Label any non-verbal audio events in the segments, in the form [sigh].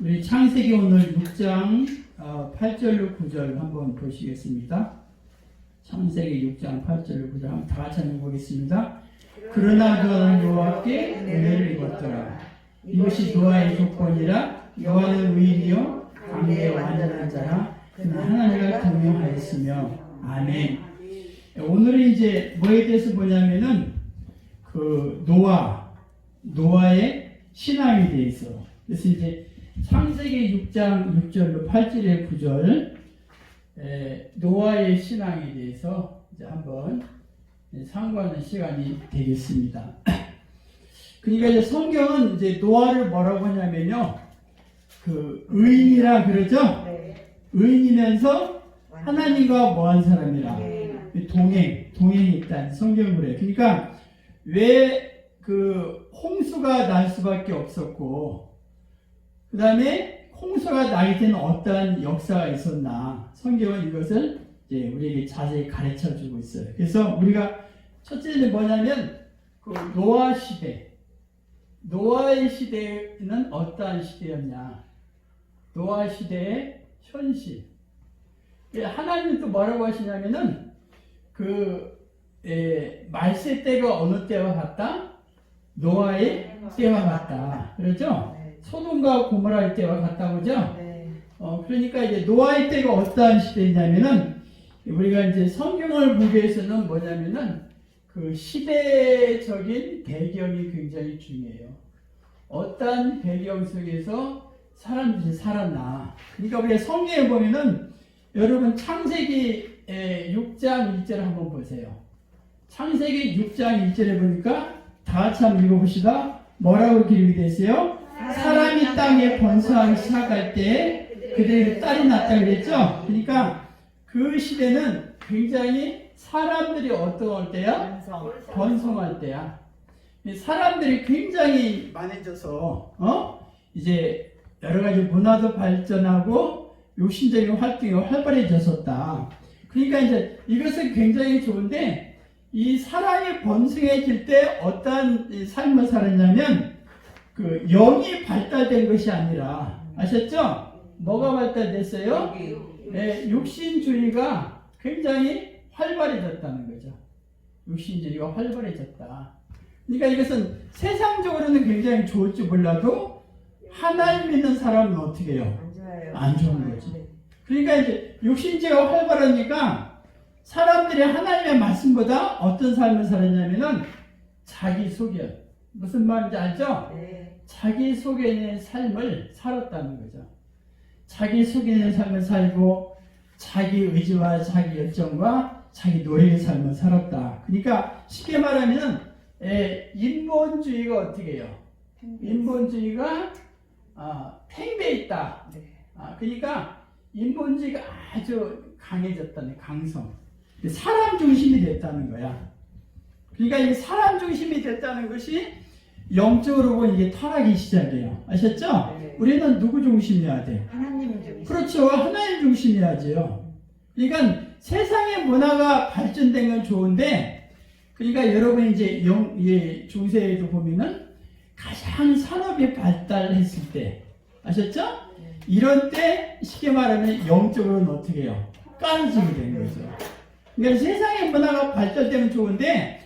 우리 창세기 오늘 6장 8절로 9절 한번 보시겠습니다. 창세기 6장 8절로 9절 한번 다 같이 한번 보겠습니다. 그러나 그는 여호와께 은혜를 입었더라. 이것이 노아의 조건이라 여호와는 의인이요 강대 완전한 자라 그는 하나님을 경영하였으며 아멘. 오늘은 이제 뭐에 대해서 보냐면은 그 노아 노아의 신앙에 대해서 그래서 이제 창세기 6장 6절로 8절의 9절 에, 노아의 신앙에 대해서 이제 한번 상고하는 시간이 되겠습니다. [clears throat] 그러니까 이제 성경은 이제 노아를 뭐라고 하냐면요. 그 의인이라 그러죠. 네. 의인이면서 하나님과 뭐한 사람이라. 네. 동행, 동행이 있다는 성경으로 해요. 그러니까 왜 그 홍수가 날 수밖에 없었고, 그 다음에 홍수가 나게 된 어떠한 역사가 있었나. 성경은 이것을 이제 우리에게 자세히 가르쳐 주고 있어요. 그래서 우리가 첫째는 뭐냐면, 그 노아 시대. 노아의 시대는 어떠한 시대였냐. 노아 시대의 현실. 하나님은 또 뭐라고 하시냐면은, 그 에, 말세 때가 어느 때와 같다? 노아의 때와 같다. 그렇죠? 네. 소돔과 고모라의 때와 같다고 그죠? 네. 어, 그러니까 이제 노아의 때가 어떠한 시대냐면은 우리가 이제 성경을 보기 위해서는 뭐냐면은 그 시대적인 배경이 굉장히 중요해요. 어떠한 배경 속에서 사람들이 살았나. 그러니까 우리가 성경에 보면은 여러분 창세기 6장 1절 한번 보세요. 창세기 6장 1절에 보니까 다 같이 한번 읽어봅시다. 뭐라고 기록이 됐어요? 사람이 땅에 번성하기 시작할 때 그들에게 딸이 낳다 그랬죠? 그러니까 그 시대는 굉장히 사람들이 어떤 때야? 번성할 때야. 이 사람들이 굉장히 많아져서 어? 이제 여러 가지 문화도 발전하고 욕심적인 활동이 활발해졌었다. 그러니까 이제 이것은 굉장히 좋은데 이 사람이 번성해질 때이 삶을 살았냐면 그 영이 발달된 것이 아니라 아셨죠? 뭐가 발달됐어요? 네, 육신주의가 굉장히 활발해졌다는 거죠. 육신주의가 활발해졌다. 그러니까 이것은 세상적으로는 굉장히 좋을지 몰라도 하나님 믿는 사람은 어떻게 해요? 안 좋아요. 안 좋은 거지. 네. 그러니까 이제 육신주의가 활발하니까 사람들이 하나님의 말씀보다 어떤 삶을 살았냐면은 자기 소견. 무슨 말인지 알죠? 네. 자기 속에는 삶을 살았다는 거죠. 자기 속에는 삶을 살고 자기 의지와 자기 열정과 자기 노력의 삶을 살았다. 그러니까 쉽게 말하면 에, 인본주의가 어떻게 해요? 인본주의가 아, 팽배해 있다. 네. 아, 그러니까 인본주의가 아주 강해졌다는 강성. 사람 중심이 됐다는 거야. 그러니까 이 사람 중심이 됐다는 것이 영적으로 보면 이게 타락이 시작이에요. 아셨죠? 네. 우리는 누구 중심이어야 돼? 하나님 중. 그렇죠. 하나님 중심이야죠. 그러니까 세상의 문화가 발전된 건 좋은데, 그러니까 여러분 이제 영, 예, 중세에도 보면은 가장 산업이 발달했을 때, 아셨죠? 네. 이런 때 쉽게 말하면 영적으로는 어떻게 해요? 까지게 된 거죠. 그러니까 세상의 문화가 발달되면 좋은데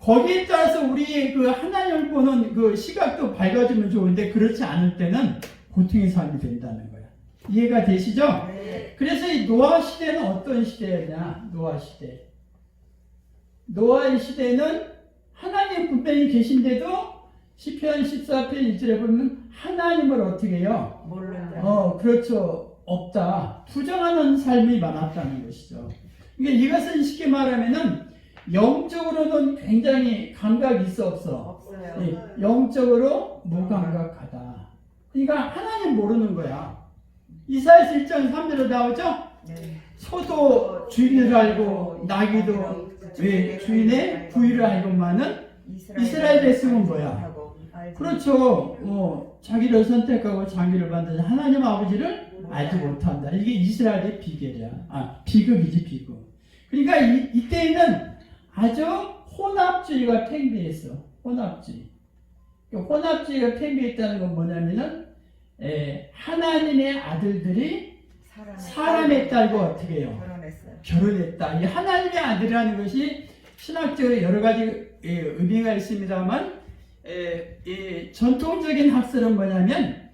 거기에 따라서 우리 그 하나님을 보는 그 시각도 밝아지면 좋은데 그렇지 않을 때는 고통의 삶이 된다는 거야. 이해가 되시죠? 네. 그래서 이 노아 시대는 어떤 시대냐? 노아 시대. 노아의 시대는 하나님 분명히 계신데도 시편 14편 1절에 보면 하나님을 어떻게 해요? 모른다. 어, 그렇죠. 없다. 부정하는 삶이 많았다는 것이죠. 그러니까 이것은 쉽게 말하면은 영적으로는 굉장히 감각이 있어 없어. 없어요. 예, 영적으로 무감각하다. 그러니까 하나님 모르는 거야. 이사야서 1장 3절에 나오죠? 네. 소도 주인을 알고 나귀도 왜 주인의 부위를 알고만은 이스라엘 백성은 뭐야? 그렇죠. 어, 자기를 선택하고 자기를 만드는 하나님 아버지를 알지 못한다. 이게 이스라엘의 비결이야. 아, 비극이지, 비극. 그러니까 이, 이때에는 아주 혼합주의가 팽배했어. 혼합주의. 그 혼합주의가 팽배했다는 건 뭐냐면은 에, 하나님의 아들들이 사람의, 딸과 어떻게 해요? 결혼했어요. 결혼했다. 이 하나님의 아들이라는 것이 신학적으로 여러 가지 예, 의미가 있습니다만 에, 이 전통적인 학설은 뭐냐면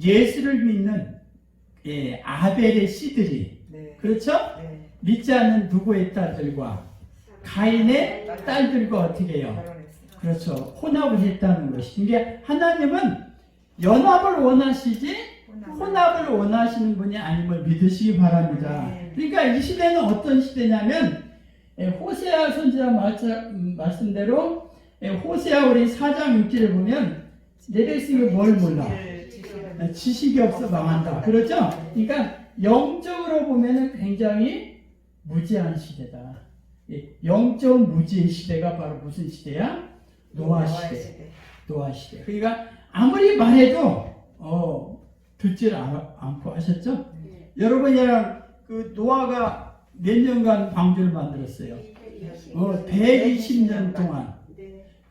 예수를 믿는 예, 아벨의 씨들이 네. 그렇죠? 네. 믿지 않는 누구의 딸들과 가인의 딸들과 어떻게 해요? 그렇죠. 혼합을 했다는 것이. 이게 하나님은 연합을 원하시지 혼합을 원하시는 분이 아님을 믿으시기 바랍니다. 네. 그러니까 이 시대는 어떤 시대냐면 예, 호세아 선지자 말씀- 음, 말씀대로 예, 호세아 우리 4장 6절을 보면 내 백성이 뭘 몰라? 예, 지식이 없어 망한다. 그렇죠? 그러니까 영적으로 보면은 굉장히 무지한 시대다. 예, 영적 무지의 시대가 바로 무슨 시대야? 노아 시대. 노아 시대. 그러니까 아무리 말해도 어, 듣질 않, 않고 하셨죠? 여러분이랑 그 노아가 몇 년간 방주를 만들었어요. 어, 120년 동안.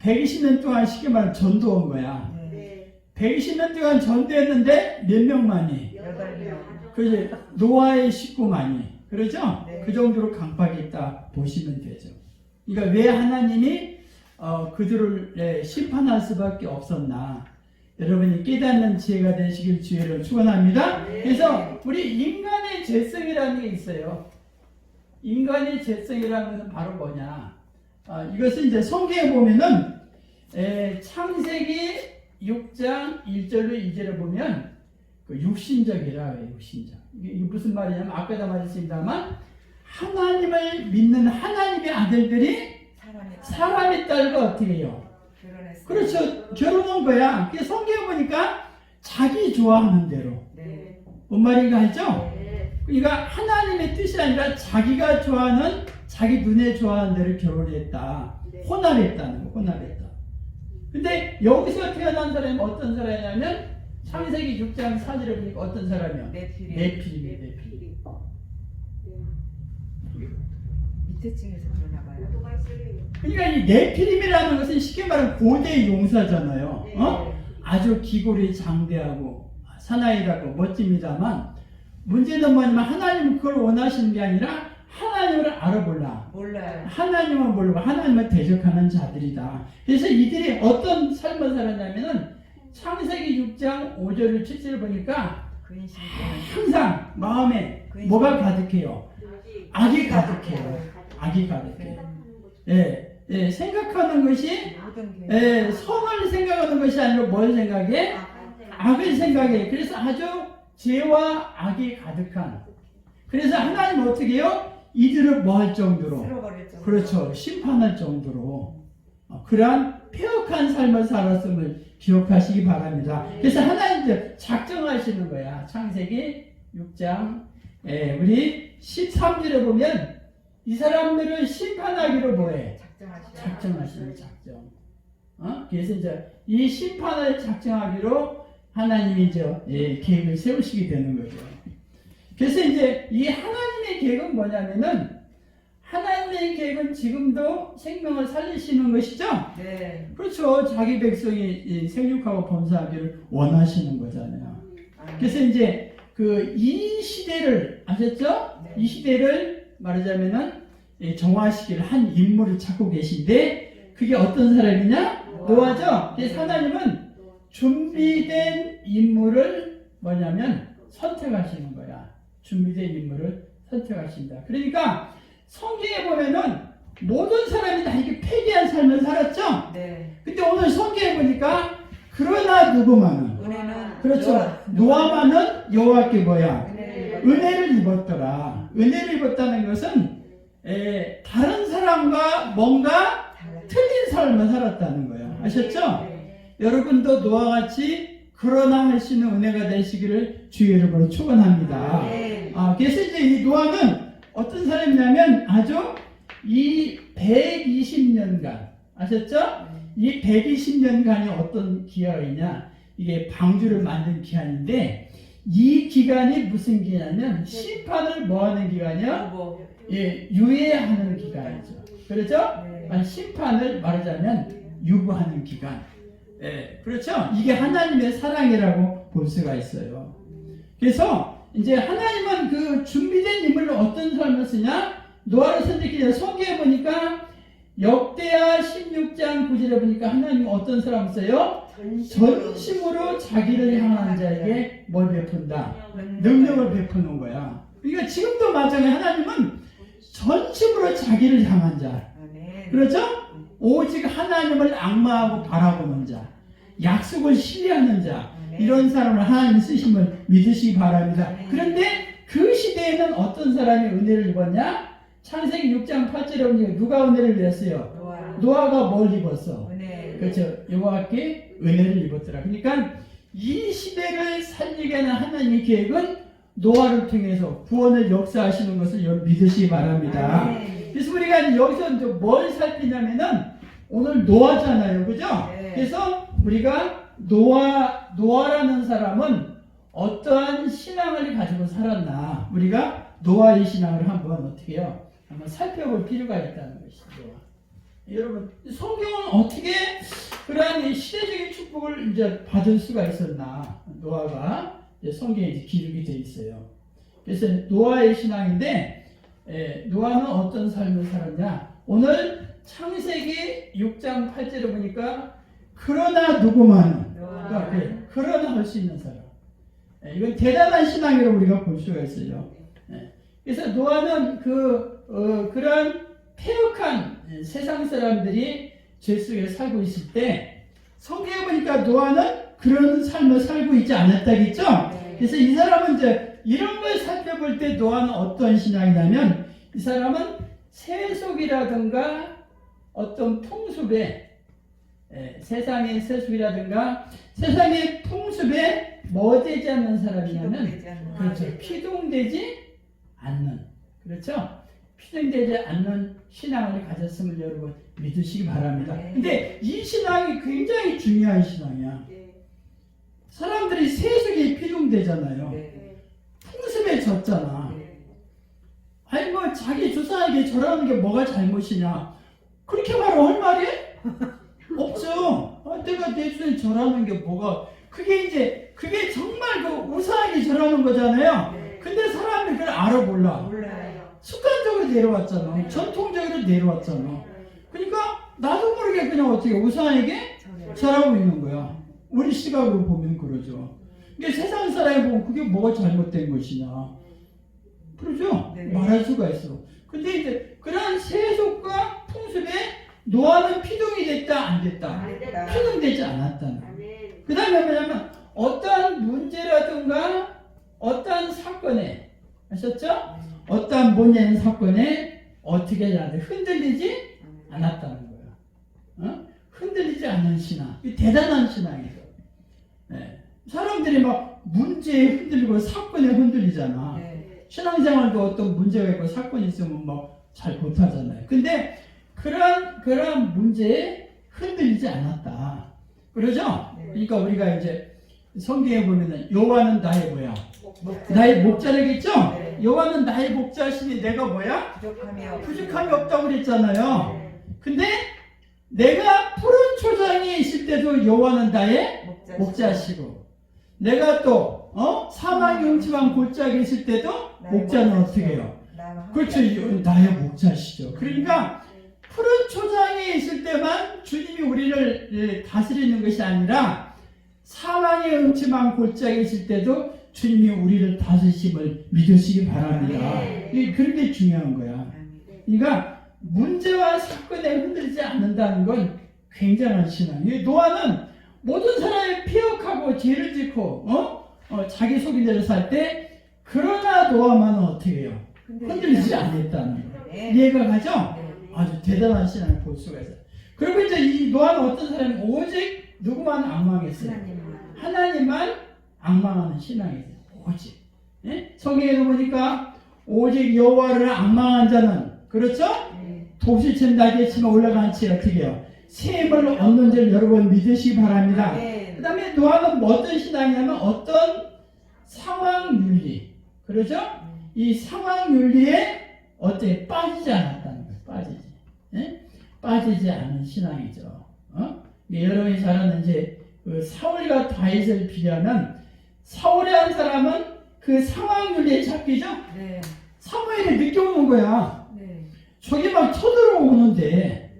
120년 동안 쉽게 말하면 전도한 거야. 네. 120년 동안 전도했는데 몇 명만이? 그지 노아의 식구만이. 그러죠? 네. 그 정도로 강박했다 보시면 되죠. 그러니까 왜 하나님이 어, 그들을 예, 심판할 수밖에 없었나? 여러분이 깨닫는 지혜가 되시길 주의를 축원합니다. 네. 그래서 우리 인간의 죄성이라는 게 있어요. 인간의 죄성이라는 것은 바로 뭐냐? 아, 이것은 이제 성경에 보면은 에, 창세기 6장 1절로 2절을 보면 그 육신적이라 해요, 육신적. 이게, 무슨 말이냐면 아까도 말했습니다만 하나님을 믿는 하나님의 아들들이 사람의 사람의 딸과 어떻게 해요? 결혼했어요. 그렇죠. 결혼한 거야. 그 성경 보니까 자기 좋아하는 대로. 네. 뭔 말인가 하죠? 그러니까 하나님의 뜻이 아니라 자기가 좋아하는 자기 눈에 좋아하는 대로 결혼했다. 혼합했다는 거, 혼합했다. 근데 여기서 태어난 사람이 어떤 사람이냐면 창세기 6장 4절에 보니까 어떤 사람이야? 네 필이 네피림이 네피림. 밑에 층에서 그러나 봐요. 그러니까 이 네피림이라는 것은 쉽게 말하면 고대 용사잖아요. 어? 아주 기골이 장대하고 사나이라고 멋집니다만 문제는 뭐냐면 하나님은 그걸 원하시는 게 아니라 하나님을 알아볼라. 몰라요. 하나님을 모르고 하나님을 대적하는 자들이다. 그래서 이들이 어떤 삶을 살았냐면은 창세기 6장 5절을 7절을 보니까 항상 마음에 뭐가 가득해요? 악이 가득해요. 악이 가득해요. 예, 예, 생각하는 것이 예, 선을 생각하는 것이 아니라 뭘 생각해? 악을 생각해. 그래서 아주 죄와 악이 가득한. 그래서 하나님 어떻게 해요? 이들을 뭐 할 정도로? 그렇죠. 심판할 정도로. 어, 그러한 폐역한 삶을 살았음을 기억하시기 바랍니다. 그래서 하나님 작정하시는 거야. 창세기 6장. 예, 우리 13절에 보면 이 사람들을 심판하기로 뭐해? 작정하시는 작정. 어? 그래서 이제 이 심판을 작정하기로 하나님이 이제 예, 계획을 세우시게 되는 거죠. 그래서 이제 이 하나님의 계획은 뭐냐면은 하나님의 계획은 지금도 생명을 살리시는 것이죠. 네. 그렇죠. 자기 백성이 이 생육하고 범사하기를 원하시는 거잖아요. 아, 그래서 이제 그 이 시대를 아셨죠? 네. 이 시대를 말하자면은 이 정화시킬 한 인물을 찾고 계신데 그게 어떤 사람이냐? 노아죠. 그래서 하나님은 준비된 인물을 뭐냐면 선택하시는 거야. 준비된 인물을 선택하신다. 그러니까 성경에 보면은 모든 사람이 다 이렇게 폐기한 삶을 살았죠. 네. 근데 오늘 성경에 보니까 그러나 누구만은 은혜는 그렇죠. 노아- 노아만은 여호와께 뭐야? 은혜를 은혜를 입었더라. 은혜를 입었다는 것은 에, 다른 사람과 뭔가. 틀린 삶을 살았다는 거예요. 아셨죠? 네. 여러분도 노아 같이 그러나 할 수 있는 은혜가 되시기를 주의 이름으로 축원합니다. 네. 아, 그래서 이제 이 노아는 어떤 사람이냐면 아주 이 120년간 아셨죠? 이 120년간이 어떤 기간이냐? 이게 방주를 만든 기간인데 이 기간이 무슨 기간이냐면 심판을 뭐하는 기간이야? 여보. 예, 유예하는 기간이죠. 그렇죠? 네. 심판을 말하자면 유보하는 기간. 예, 그렇죠? 이게 하나님의 사랑이라고 볼 수가 있어요. 그래서 이제 하나님은 그 준비된 인물을 어떤 삶을 쓰냐? 노아를 선택해 서 성경에 보니까 역대하 16장 9절에 보니까 하나님은 어떤 사람을 써요? 전심으로 자기를 향한 자에게 뭘 베푼다? 능력을 베푸는 거야. 그러니까 지금도 마찬가지 하나님은 전심으로 자기를 향한 자. 그렇죠? 오직 하나님을 악마하고 바라보는 자. 약속을 신뢰하는 자. 아멘. 이런 사람을 하나님 쓰심을 믿으시기 바랍니다. 그런데 그 시대에는 어떤 사람이 은혜를 입었냐? 창세기 6장 8절에 보니까 누가 은혜를 입었어요? 노아. 노아 가 뭘 입었어? 은혜. 그렇죠. 여호와께 은혜를 입었더라. 그러니까 이 시대를 살리게 하는 하나님의 계획은 노아를 통해서 구원을 역사하시는 것을 믿으시기 바랍니다. 아멘. 그래서 우리가 여기서 이제 뭘 살피냐면은 오늘 노아잖아요. 그죠? 네. 그래서 우리가 노아, 노아라는 사람은 어떠한 신앙을 가지고 살았나. 우리가 노아의 신앙을 한번 어떻게 해요? 한번 살펴볼 필요가 있다는 것이죠. 여러분, 성경은 어떻게 그러한 이 시대적인 축복을 이제 받을 수가 있었나? 노아가 이제 성경에 기록이 돼 있어요. 그래서 노아의 신앙인데 예, 노아는 어떤 삶을 살았냐? 오늘 창세기 6장 8절에 보니까 그러나 누구만. 그러니까 그, 그러나 할수 있는 사람. 예, 이건 대단한 신앙이라고 우리가 볼 수가 있어요. 예, 그래서 노아는 그 어, 그런 폐역한 예, 세상 사람들이 죄 속에 살고 있을 때 성경에 보니까 노아는 그런 삶을 살고 있지 않았다겠죠? 네. 그래서 이 사람은 이제 이런 걸 살펴볼 때 노아는 어떤 신앙이냐면 이 사람은 세속이라든가 어떤 풍습에 예, 세상의 세속이라든가 세상의 풍습에 뭐 되지 않는 사람이냐면 기독되지 않는 그렇죠 피동되지 않는 그렇죠 피동되지 않는 신앙을 가졌음을 여러분 믿으시기 바랍니다. 네. 근데 이 신앙이 굉장히 중요한 신앙이야. 사람들이 세속에 피동되잖아요. 네. 풍습에 젖잖아. 네. 아니 뭐 자기 조상에게 절하는 게 뭐가 잘못이냐? 그렇게 말을 할 말이 없죠. 아, 내가 내 주에 절하는 게 뭐가? 그게 이제 그게 정말 그 우상에게 절하는 거잖아요. 네. 근데 사람들이 그걸 알아 몰라. 몰라요. 습관적으로 내려왔잖아. 네. 전통적으로 내려왔잖아. 그러니까 나도 모르게 그냥 어떻게 우상에게 저는 잘하고 있는 거야. 우리 시각으로 보면 그러죠. 이게 세상 사람이 보면 그게 뭐가 잘못된 것이냐. 그러죠? 네. 말할 수가 있어. 근데 이제 그런 세속과 풍습에 노아는 피동이 됐다, 안 됐다? 피동되지 않았다는. 그 다음에 뭐냐면 어떠한 문제라든가 어떠한 사건에 아셨죠? 어떠한 문제는 사건에 어떻게 해야 돼? 흔들리지 않았다는 거야. 어? 흔들리지 않는 신앙. 이 대단한 신앙이죠. 네. 사람들이 막 문제에 흔들리고 사건에 흔들리잖아. 네. 신앙생활도 어떤 문제가 있고 사건이 있으면 막 잘 못하잖아요. 근데 그런 그런 문제에 흔들리지 않았다. 그러죠? 네. 그러니까 우리가 이제 성경에 보면은 여호와는 나의 뭐야? 나의 목자라겠죠? 네. 여호와는 나의 목자시니 내가 뭐야? 부족함이 없. 없다고 그랬잖아요. 근데 내가 푸른 초장에 있을 때도 여호와는 나의 목자. 목자시고 내가 또 어? 사망의 음침한 골짜기에 있을 때도 목자는 어떻게 해요? 그렇죠. 이- 나의 목자시죠. 그러니까 푸른 초장에 있을 때만 주님이 우리를 예, 다스리는 것이 아니라 사망의 음침한 골짜기에 있을 때도 주님이 우리를 다스리심을 믿으시기 바랍니다. 네. 이 그런 게 중요한 거야. 그러니까 문제와 사건에 흔들리지 않는다는 건 굉장한 신앙이에요. 노아는 모든 사람이 피역하고 죄를 짓고 어? 어, 자기 속인 대로 살 때 그러나 노아만은 어떻게 해요? 흔들리지 않았다는 거. 네. 이해가 가죠? 네. 아주 대단한 신앙을 볼 수가 있어요. 그리고 이제 이 노아는 어떤 사람이 오직 누구만 악망했어요? 하나님만. 하나님만 악망하는 신앙이죠. 오직. 예? 성경에도 보니까 오직 여호와를 악망한 자는 그렇죠? 네. 도시처럼 날개 치며 올라간 채 어떻게 해요? 샘을 얻는 줄 여러분 믿으시기 바랍니다. 네. 그 다음에 노아는 뭐 어떤 신앙이냐면 어떤 상황 윤리. 그렇죠? 이 상황 윤리에 어떻게 빠지지 않았다는 거예요. 빠지지. 예? 빠지지 않은 신앙이죠. 어? 여러분이 잘 아는 이제 그 사울과 다윗을 비교하면 사울의 한 사람은 그 상황 윤리에 잡히죠? 네. 사무엘이 늦게 오는 거야. 네. 저기 막 쳐들어오는데.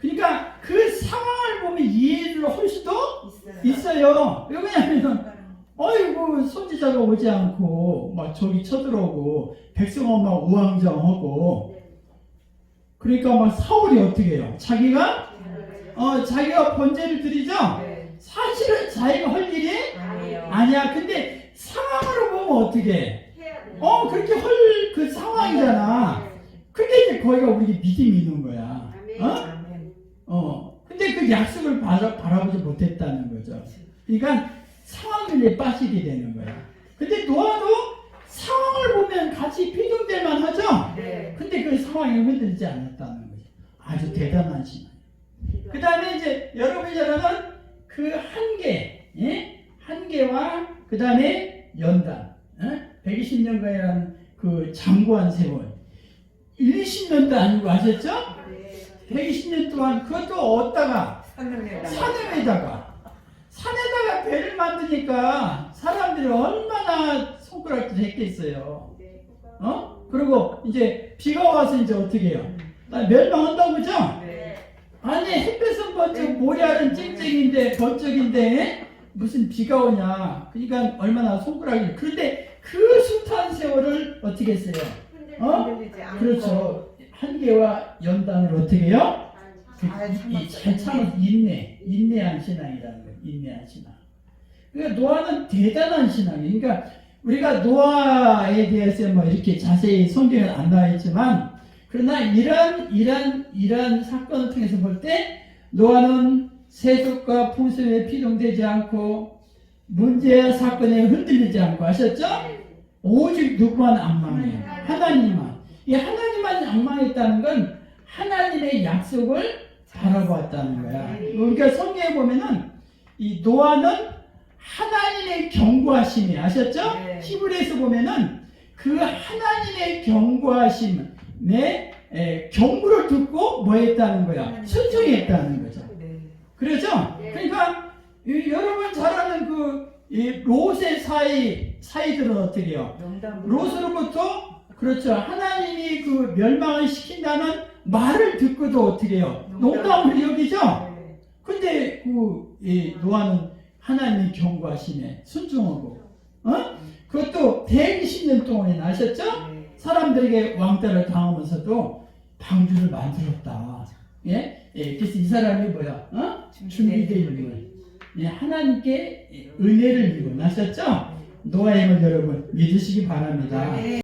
그러니까 그 상황을 보면 이해를 할 수도 있어요. 있어요. 왜냐하면, 어이구, 선지자가 오지 않고, 막 저기 쳐들어오고, 백성은 막 우왕좌왕하고, 그러니까 막 사울이 어떻게 해요? 자기가, 어, 자기가 번제를 드리죠? 네. 사실은 자기가 할 일이. 아니야. 근데 상황으로 보면 어떻게 해? 어, 그렇게 할 그 상황이잖아. 그게 이제 거기가 우리 믿음이 있는 거야. 어? 어. 근데 그 약속을 바라, 바라보지 못했다는 거죠. 그러니까 상황에 빠지게 되는 거야. 근데 노아도 상황을 보면 같이 피동될 만하죠? 네. 근데 그 상황이 흔들리지 않았다는 거죠. 아주 대단한 신앙. 그 다음에 이제 여러분이 잘하는 그 한계, 예? 한계와 그 다음에 연단, 예? 120년간이라는 그 장구한 세월. 20년도 아니고 아셨죠? 네. 120년 동안 그것도 얻다가. 산에다가 산에다가 배를 만드니까 사람들이 얼마나 손가락질 했겠어요. 네. 어? 그리고 이제 비가 와서 이제 어떻게 해요? 나 멸망한다고 그죠? 네. 아니 햇볕은 번쩍 모래알은 쨍쨍인데 번쩍인데 무슨 비가 오냐 그러니까 얼마나 손가락이 그런데 그 숱한 세월을 어떻게 했어요? 어? 그렇죠 한계와 연단을 어떻게 해요? 잘 이- 잘 참아서 인내 인내한 신앙이라는 거예요 인내한 신앙 그러니까 노아는 대단한 신앙이에요 그러니까 우리가 노아에 대해서 뭐 이렇게 자세히 성경에 안 나와 있지만 그러나 이런 이런 이런 사건을 통해서 볼 때 노아는 세속과 풍습에 피동되지 않고 문제와 사건에 흔들리지 않고 아셨죠? 오직 누구만 안 망해요? 하나님만. 이 하나님만 안 망했다는 건 하나님의 약속을 바라보았다는 거야. 그러니까 성경에 보면은 이 노아는 하나님의 경고하심이 아셨죠? 네. 히브리에서 보면은 그 하나님의 경고하심의 에, 경고를 듣고 뭐 했다는 거야? 순종했다는 거죠. 네. 그렇죠? 네. 그러니까 이, 여러분 잘 아는 그 이, 롯의 사이 사이들은 어떻게 해요? 농담으로. 롯으로부터 그렇죠. 하나님이 그 멸망을 시킨다는 말을 듣고도 어떻게 해요? 농담을 여기죠? 네. 근데 그 이, 노아는 하나님이 경고하심에 순종하고 어? 그것도 120년 동안이나 하셨죠? 네. 사람들에게 왕따를 당하면서도 방주를 만들었다. 예? 예, 그래서 이 사람이 뭐야? 어? 준비되어 있는 거예요. 예, 하나님께 은혜를 입고 나셨죠? 노아임을 여러분 믿으시기 바랍니다. 네.